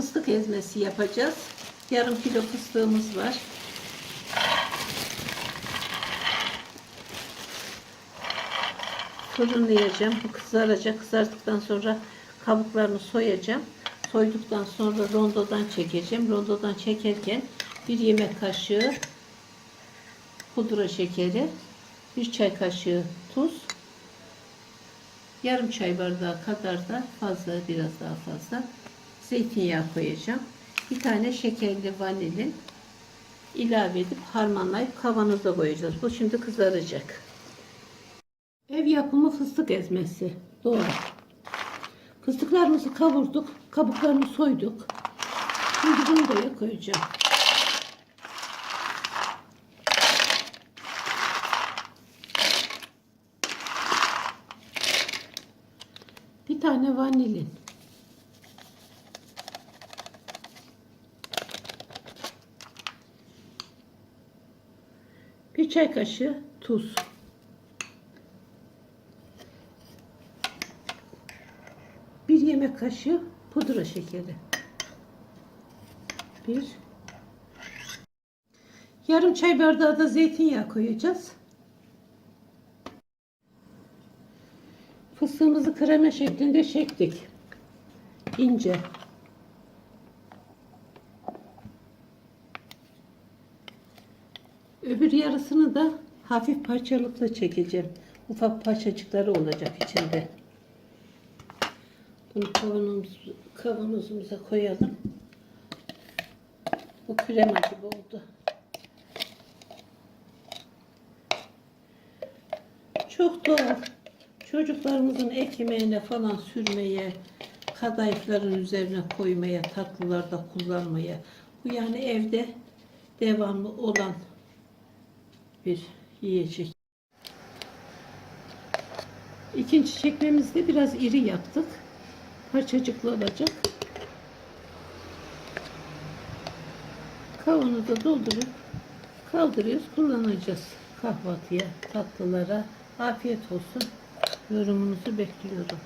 fıstık ezmesi yapacağız. Yarım kilo fıstığımız var. Fırınlayacağım. Bu kızaracak. Kızardıktan sonra kabuklarını soyacağım. Soyduktan sonra rondodan çekeceğim. Rondodan çekerken bir yemek kaşığı pudra şekeri, bir çay kaşığı tuz, yarım çay bardağı kadar da fazla biraz daha fazla zeytinyağı koyacağım. Bir tane şekerli vanilin ilave edip harmanlayıp kavanoza koyacağız. Bu şimdi kızaracak. Ev yapımı fıstık ezmesi. Doğru. Fıstıklarımızı kavurduk. Kabuklarını soyduk. Şimdi bunu da koyacağım. Bir tane vanilin. Bir çay kaşığı tuz. Bir yemek kaşığı pudra şekeri. Bir. Yarım çay bardağı da zeytinyağı koyacağız. Fıstığımızı krema şeklinde çektik. İnce. Öbür yarısını da hafif parçalıkla çekeceğim. Ufak parçacıkları olacak içinde. Bunu kavanozumuz, kavanozumuza koyalım. Bu krema gibi oldu. Çok doğal. Çocuklarımızın ekmeğine falan sürmeye, kadayıfların üzerine koymaya, tatlılarda kullanmaya. Bu yani evde devamlı olan bir yiyecek. İkinci çekmemizde biraz iri yaptık. Parçacıklı olacak. Kavanoza doldurup kaldırıyoruz, kullanacağız. Kahvaltıya, tatlılara. Afiyet olsun. Yorumunuzu bekliyorum.